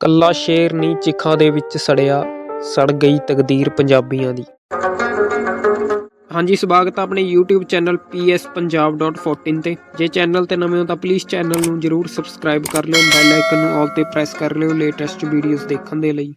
ਕੱਲਾ ਸ਼ੇਰ ਨੀ ਚਿਖਾ ਦੇ ਵਿੱਚ ਸੜਿਆ, ਸੜ ਗਈ ਤਕਦੀਰ ਪੰਜਾਬੀਆਂ ਦੀ। ਹਾਂਜੀ, ਸਵਾਗਤ ਹੈ ਆਪਣੇ YouTube ਚੈਨਲ pspunjab.14 ਤੇ। ਜੇ ਚੈਨਲ ਤੇ ਨਵੇਂ ਹੋ ਤਾਂ ਪਲੀਜ਼ ਚੈਨਲ ਨੂੰ ਜਰੂਰ ਸਬਸਕ੍ਰਾਈਬ ਕਰ ਲਿਓ ਬੈਲ ਆਈਕਨ ਨੂੰ ਆਲ ਤੇ ਪ੍ਰੈਸ ਕਰ ਲਿਓ ਲੇਟੈਸਟ ਵੀਡੀਓਜ਼ ਦੇਖਣ ਦੇ ਲਈ।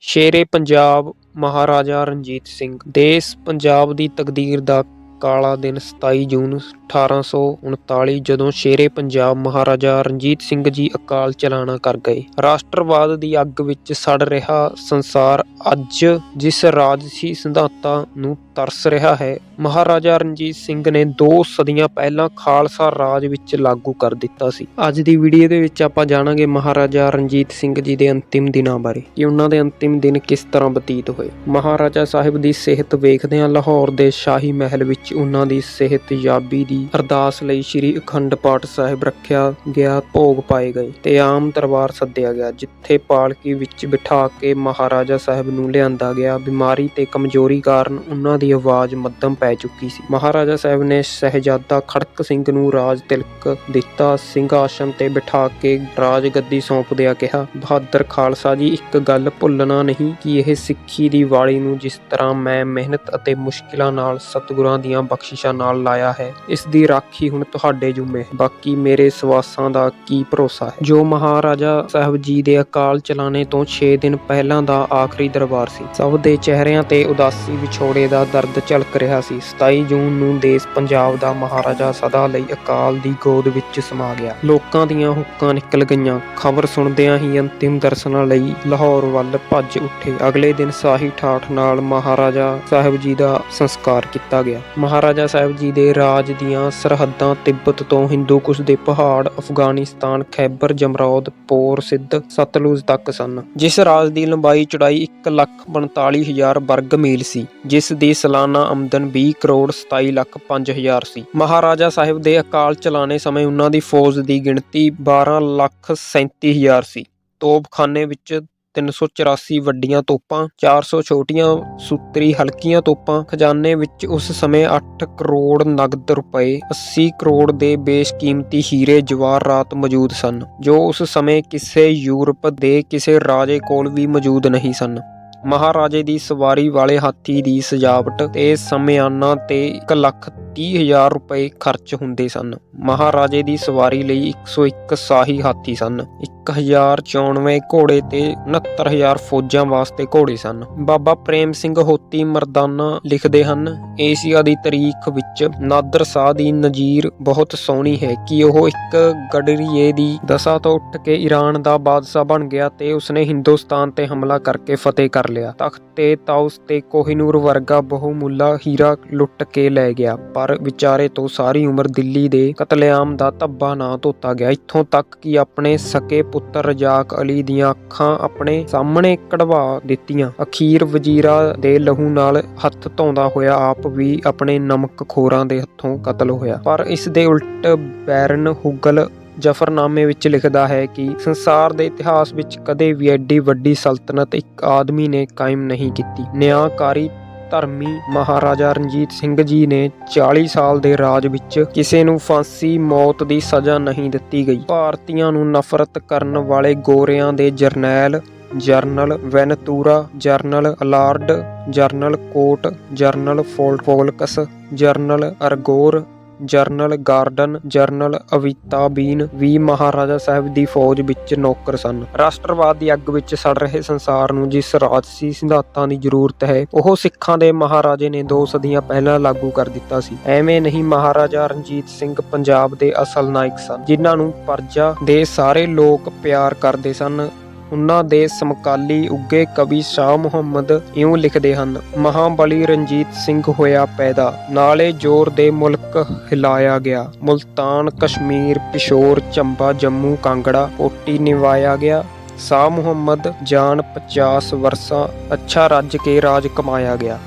ਸ਼ੇਰੇ ਪੰਜਾਬ ਮਹਾਰਾਜਾ ਰਣਜੀਤ ਸਿੰਘ, ਦੇਸ਼ ਪੰਜਾਬ ਦੀ ਤਕਦੀਰ ਦਾ ਕਾਲਾ ਦਿਨ 27 ਜੂਨ 1839 ਜਦੋਂ ਸ਼ੇਰੇ ਪੰਜਾਬ ਮਹਾਰਾਜਾ ਰਣਜੀਤ ਸਿੰਘ ਜੀ ਅਕਾਲ ਚਲਾਣਾ ਕਰ ਗਏ। ਰਾਸ਼ਟਰਵਾਦ ਦੀ ਅੱਗ ਵਿੱਚ ਸੜ ਰਿਹਾ ਸੰਸਾਰ ਅੱਜ ਜਿਸ ਰਾਜਸੀ ਸਿਧਾਂਤਾਂ ਨੂੰ ਤਰਸ ਰਿਹਾ ਹੈ, ਮਹਾਰਾਜਾ ਰਣਜੀਤ ਸਿੰਘ ਨੇ ਦੋ ਸਦੀਆਂ ਪਹਿਲਾਂ ਖਾਲਸਾ ਰਾਜ ਵਿੱਚ ਲਾਗੂ ਕਰ ਦਿੱਤਾ ਸੀ। ਅੱਜ ਦੀ ਵੀਡੀਓ ਦੇ ਵਿੱਚ ਆਪਾਂ ਜਾਣਾਂਗੇ ਮਹਾਰਾਜਾ ਰਣਜੀਤ ਸਿੰਘ ਜੀ ਦੇ ਅੰਤਿਮ ਦਿਨਾਂ ਬਾਰੇ, ਕਿ ਉਹਨਾਂ ਦੇ ਅੰਤਿਮ ਦਿਨ ਕਿਸ ਤਰ੍ਹਾਂ ਬਤੀਤ ਹੋਏ। ਮਹਾਰਾਜਾ ਸਾਹਿਬ ਦੀ ਸਿਹਤ ਵੇਖਦਿਆਂ ਲਾਹੌਰ ਦੇ ਸ਼ਾਹੀ ਮਹਿਲ ਵਿੱਚ ਉਹਨਾਂ ਦੀ ਸਿਹਤ ਯਾਬੀ ਦੀ ਅਰਦਾਸ ਲਈ ਸ੍ਰੀ ਅਖੰਡ ਪਾਠ ਸਾਹਿਬ ਰੱਖਿਆ ਗਿਆ ਭੋਗ ਪਾਏ ਗਏ ਤੇ ਆਮ ਦਰਬਾਰ ਸੱਦਿਆ ਗਿਆ, ਜਿੱਥੇ ਪਾਲਕੀ ਵਿੱਚ ਬਿਠਾ ਕੇ ਮਹਾਰਾਜਾ ਸਾਹਿਬ ਨੂੰ ਲਿਆਂਦਾ ਗਿਆ। ਬਿਮਾਰੀ ਤੇ ਕਮਜ਼ੋਰੀ ਕਾਰਨ ਉਹਨਾਂ ਦੀ ਆਵਾਜ਼ ਮੱਧਮ ਪੈ ਚੁੱਕੀ ਸੀ। ਮਹਾਰਾਜਾ ਸਾਹਿਬ ਨੇ ਸਹਿਜਾਦਾ ਖੜਕ ਸਿੰਘ ਨੂੰ ਰਾਜ ਤਿਲਕ ਦਿੱਤਾ। ਸਿੰਘਾਸਨ ਤੇ ਬਿਠਾ ਕੇ ਰਾਜ ਗੱਦੀ ਸੌਂਪਦਿਆਂ ਕਿਹਾ, ਬਹਾਦਰ ਖਾਲਸਾ ਜੀ, ਇੱਕ ਗੱਲ ਭੁੱਲਣਾ ਨਹੀਂ ਕਿ ਇਹ ਸਿੱਖੀ ਦੀ ਵਾਲੀ ਨੂੰ ਜਿਸ ਤਰ੍ਹਾਂ ਮੈਂ ਮਿਹਨਤ ਅਤੇ ਮੁਸ਼ਕਿਲਾਂ ਨਾਲ ਸਤਿਗੁਰਾਂ ਦੀਆਂ ਬਖਸ਼ਿਸ਼ਾਂ ਨਾਲ ਲਾਇਆ ਹੈ। ਇਸ ਦੀ ਰਾਖੀ ਹੁਣ ਤੁਹਾਡੇ ਜੁਮੇ ਹੈ। ਬਾਕੀ ਮੇਰੇ ਸਵਾਸਾਂ ਦਾ ਕੀ ਭਰੋਸਾ ਹੈ? ਜੋ ਮਹਾਰਾਜਾ ਸਾਹਿਬ ਜੀ ਦੇ ਅਕਾਲ ਚਲਾਣੇ ਤੋਂ 6 ਦਿਨ ਪਹਿਲਾਂ ਦਾ ਆਖਰੀ ਦਰਬਾਰ ਸੀ, ਸਭ ਦੇ ਚਿਹਰਿਆਂ ਤੇ ਉਦਾਸੀ ਵਿਛੋੜੇ ਦਾ ਦਰਦ ਝਲਕ ਰਿਹਾ ਸੀ। 27 ਜੂਨ ਨੂੰ ਦੇਸ਼ ਪੰਜਾਬ ਦਾ ਮਹਾਰਾਜਾ ਸਦਾ ਲਈ ਅਕਾਲ ਦੀ ਗੋਦ ਵਿੱਚ ਸਮਾ ਗਿਆ। ਲੋਕਾਂ ਦੀਆਂ ਹੁੱਕਾਂ ਨਿਕਲ ਗਈਆਂ। ਖਬਰ ਸੁਣਦਿਆਂ ਹੀ ਅੰਤਿਮ ਦਰਸ਼ਨਾਂ ਲਈ ਲਾਹੌਰ ਵੱਲ ਭੱਜ ਉੱਠੇ। ਅਗਲੇ ਦਿਨ ਸਾਹੀ ਠਾਠ ਨਾਲ ਮਹਾਰਾਜਾ ਸਾਹਿਬ ਜੀ ਦਾ ਸੰਸਕਾਰ ਕੀਤਾ ਗਿਆ। ਮਹਾਰਾਜਾ ਸਾਹਿਬ ਜੀ ਦੇ ਰਾਜ ਦੀਆਂ ਸਰਹੱਦਾਂ ਤਿੱਬਤ ਤੋਂ ਹਿੰਦੂ ਕੁਸ਼ ਦੇ ਪਹਾੜ, ਅਫਗਾਨਿਸਤਾਨ, ਖੈਬਰ, ਜਮਰੌਦ, ਪੋਰ ਸਿੱਧ ਸਤਲੁਜ ਤੱਕ ਸਨ। ਜਿਸ ਰਾਜ ਦੀ ਲੰਬਾਈ ਚੌੜਾਈ 145000 ਵਰਗ ਮੀਲ ਸੀ, ਜਿਸ ਦੀ ਸਾਲਾਨਾ ਆਮਦਨ 20 ਕਰੋੜ 27 ਲੱਖ 5000 ਸੀ। ਮਹਾਰਾਜਾ ਸਾਹਿਬ ਦੇ ਅਕਾਲ ਚਲਾਣੇ ਸਮੇਂ ਉਹਨਾਂ ਦੀ ਫੌਜ ਦੀ ਗਿਣਤੀ 12 ਲੱਖ 37000 ਸੀ। ਤੋਪਖਾਨੇ ਵਿੱਚ 384 ਵੱਡੀਆਂ ਤੋਪਾਂ 400 ਛੋਟੀਆਂ ਸੂਤਰੀ ਹਲਕੀਆਂ ਤੋਪਾਂ, ਖਜ਼ਾਨੇ ਵਿੱਚ ਉਸ ਸਮੇਂ 8 ਕਰੋੜ ਨਗਦ ਰੁਪਏ 80 ਕਰੋੜ ਦੇ ਬੇਸ਼ਕੀਮਤੀ ਹੀਰੇ ਜਵਾਹਰਾਤ ਮੌਜੂਦ ਸਨ, ਜੋ ਉਸ ਸਮੇਂ ਕਿਸੇ ਯੂਰਪ ਦੇ ਕਿਸੇ ਰਾਜੇ ਕੋਲ ਵੀ ਮੌਜੂਦ ਨਹੀਂ ਸਨ। ਮਹਾਰਾਜੇ ਦੀ ਸਵਾਰੀ ਵਾਲੇ ਹਾਥੀ ਦੀ ਸਜਾਵਟ ਤੇ ਸਮਿਆਨਾ ਤੇ 1 ਲੱਖ 30 ਹਜ਼ਾਰ ਰੁਪਏ ਖਰਚ ਹੁੰਦੇ ਸਨ। ਮਹਾਰਾਜੇ ਦੀ ਸਵਾਰੀ ਲਈ 101 ਸ਼ਾਹੀ ਹਾਥੀ ਸਨ। 1094 ਘੋੜੇ ਤੇ 69000 ਫੌਜਾਂ ਵਾਸਤੇ ਘੋੜੇ ਸਨ। ਬਾਬਾ ਪ੍ਰੇਮ ਸਿੰਘ ਹੋਤੀ ਮਰਦਾਨਾ ਲਿਖਦੇ ਹਨ, ਏਸ਼ੀਆ ਦੀ ਤਾਰੀਖ ਵਿੱਚ ਨਾਦਰ ਸ਼ਾਹ ਦੀ ਨਜ਼ੀਰ ਬਹੁਤ ਸੋਹਣੀ ਹੈ ਕਿ ਉਹ ਇੱਕ ਗਡਰੀਏ ਦੀ ਦਸ਼ਾ ਤੋਂ ਉੱਠ ਕੇ ਈਰਾਨ ਦਾ ਬਾਦਸ਼ਾਹ ਬਣ ਗਿਆ ਤੇ ਉਸਨੇ ਹਿੰਦੁਸਤਾਨ ਤੇ ਹਮਲਾ ਕਰਕੇ ਫਤਿਹ ਕਰ ਲਿਆ। ਤਖਤ ਤਾਉਸ ਤੇ ਕੋਹਿਨੂਰ ਵਰਗਾ ਬਹੁਮੁੱਲਾ ਹੀਰਾ ਲੁੱਟ ਕੇ ਲੈ ਗਿਆ। ਪਰ ਵਿਚਾਰੇ ਤੋਂ ਸਾਰੀ ਉਮਰ ਦਿੱਲੀ ਦੇ ਕਤਲੇਆਮ ਦਾ ਧੱਬਾ ਨਾ ਧੋਤਾ ਗਿਆ। ਇੱਥੋਂ ਤੱਕ ਕਿ ਆਪਣੇ ਸਕੇ ਪੁੱਤਰ ਰਜਾਕ ਅਲੀ ਦੀਆਂ ਅੱਖਾਂ ਆਪਣੇ ਸਾਹਮਣੇ ਕਢਵਾ ਦਿੱਤੀਆਂ। ਅਖੀਰ ਵਜ਼ੀਰਾ ਦੇ ਲਹੂ ਨਾਲ ਹੱਥ ਧੋਂਦਾ ਹੋਇਆ ਆਪ ਵੀ ਆਪਣੇ ਨਮਕ ਖੋਰਾਂ ਦੇ ਹੱਥੋਂ ਕਤਲ ਹੋਇਆ। ਪਰ ਇਸ ਦੇ ਉਲਟ ਬੈਰਨ ਹੁਗਲ ਜਫਰਨਾਮੇ ਵਿੱਚ ਲਿਖਦਾ ਹੈ ਕਿ ਸੰਸਾਰ ਦੇ ਇਤਿਹਾਸ ਵਿੱਚ ਕਦੇ ਵੀ ਐਡੀ ਵੱਡੀ ਸਲਤਨਤ ਇੱਕ ਆਦਮੀ ਨੇ ਕਾਇਮ ਨਹੀਂ ਕੀਤੀ। ਨਿਆਂਕਾਰੀ ਧਰਮੀ ਮਹਾਰਾਜਾ ਰਣਜੀਤ ਸਿੰਘ ਜੀ ਨੇ 40 ਸਾਲ ਦੇ ਰਾਜ ਵਿੱਚ ਕਿਸੇ ਨੂੰ ਫਾਂਸੀ, ਮੌਤ ਦੀ ਸਜ਼ਾ ਨਹੀਂ ਦਿੱਤੀ ਗਈ। ਭਾਰਤੀਆਂ ਨੂੰ ਨਫ਼ਰਤ ਕਰਨ ਵਾਲੇ ਗੋਰਿਆਂ ਦੇ ਜਰਨੈਲ, general Ventura, general Allard, general Court, general Foulkes general ਅਰਗੋਰ general garden, general Avitabile ਵੀ ਮਹਾਰਾਜਾ ਸਾਹਿਬ ਦੀ ਫੌਜ ਵਿੱਚ ਨੌਕਰ ਸਨ। ਰਾਸ਼ਟਰਵਾਦ ਦੀ ਅੱਗ ਵਿੱਚ ਸੜ ਰਹੇ ਸੰਸਾਰ ਨੂੰ ਜਿਸ ਰਾਜਸੀ ਸਿਧਾਂਤਾਂ ਦੀ ਜ਼ਰੂਰਤ ਹੈ, ਉਹ ਸਿੱਖਾਂ ਦੇ ਮਹਾਰਾਜੇ ਨੇ ਦੋ ਸਦੀਆਂ ਪਹਿਲਾਂ ਲਾਗੂ ਕਰ ਦਿੱਤਾ ਸੀ। ਐਵੇਂ ਨਹੀਂ ਮਹਾਰਾਜਾ ਰਣਜੀਤ ਸਿੰਘ ਪੰਜਾਬ ਦੇ ਅਸਲ ਨਾਇਕ ਸਨ, ਜਿਨ੍ਹਾਂ ਨੂੰ ਪਰਜਾ ਦੇ ਸਾਰੇ ਲੋਕ ਪਿਆਰ ਕਰਦੇ ਸਨ। ਉਹਨਾਂ ਦੇ ਸਮਕਾਲੀ ਉੱਗੇ ਕਵੀ ਸ਼ਾਹ ਮੁਹੰਮਦ ਇਉਂ ਲਿਖਦੇ ਹਨ, ਮਹਾਬਲੀ ਰਣਜੀਤ ਸਿੰਘ ਹੋਇਆ ਪੈਦਾ, ਨਾਲੇ ਜ਼ੋਰ ਦੇ ਮੁਲਕ ਹਿਲਾਇਆ ਗਿਆ, ਮੁਲਤਾਨ ਕਸ਼ਮੀਰ, ਪਿਸ਼ੋਰ, ਚੰਬਾ, ਜੰਮੂ, ਕਾਂਗੜਾ ਕੋਟੀ ਨਿਵਾਇਆ ਗਿਆ, ਸ਼ਾਹ ਮੁਹੰਮਦ ਜਾਨ 50 ਵਰਸਾਂ ਅੱਛਾ ਰੱਜ ਕੇ ਰਾਜ ਕਮਾਇਆ ਗਿਆ।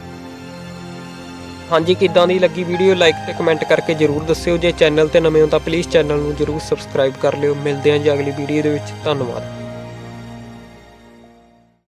ਹਾਂਜੀ, ਕਿੱਦਾਂ ਦੀ ਲੱਗੀ ਵੀਡੀਓ? ਲਾਈਕ ਤੇ ਕਮੈਂਟ ਕਰਕੇ ਜਰੂਰ ਦੱਸਿਓ। ਜੇ ਚੈਨਲ ਤੇ ਨਵੇਂ ਹੋ ਤਾਂ ਪਲੀਜ਼ ਚੈਨਲ ਨੂੰ ਜਰੂਰ ਸਬਸਕ੍ਰਾਈਬ ਕਰ ਲਿਓ। ਮਿਲਦੇ ਹਾਂ ਜੀ ਅਗਲੀ ਵੀਡੀਓ ਦੇ ਵਿੱਚ। ਧੰਨਵਾਦ।